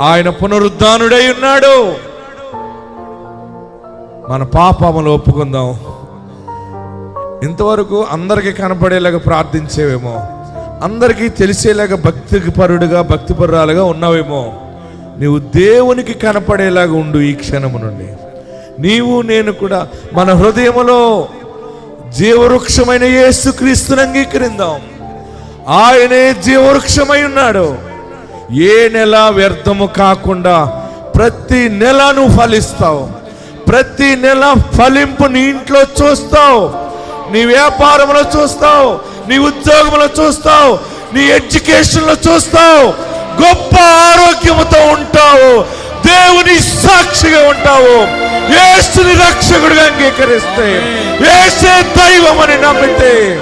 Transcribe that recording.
ఆయన పునరుద్ధానుడై ఉన్నాడు. మన పాపములు ఒప్పుకుందాం. ఇంతవరకు అందరికీ కనపడేలాగా ప్రార్థించేవేమో. అందరికీ తెలిసేలాగా భక్తికి పరుడుగా భక్తిపరురాలుగా ఉన్నావేమో. నీవు దేవునికి కనపడేలాగా ఉండు ఈ క్షణము నుండి. నీవు నేను కూడా మన హృదయములో జీవవృక్షమైన యేసుక్రీస్తుని అంగీకరిందాం ఆయనే జీవవృక్షమై ఉన్నాడు. ఏ నెల వ్యర్థము కాకుండా ప్రతి నెల నువ్వు ఫలిస్తావు. ప్రతి నెల ఫలింపు నీ ఇంట్లో చూస్తావు. నీ వ్యాపారంలో చూస్తావు. నీ ఉద్యోగంలో చూస్తావు. నీ ఎడ్యుకేషన్లో చూస్తావు. గొప్ప ఆరోగ్యముతో ఉంటావు. దేవుని సాక్షిగా ఉంటావు. ఏసుని రక్షకుడిగా అంగీకరిస్తే. ఏసే దైవం అని నమ్మితే.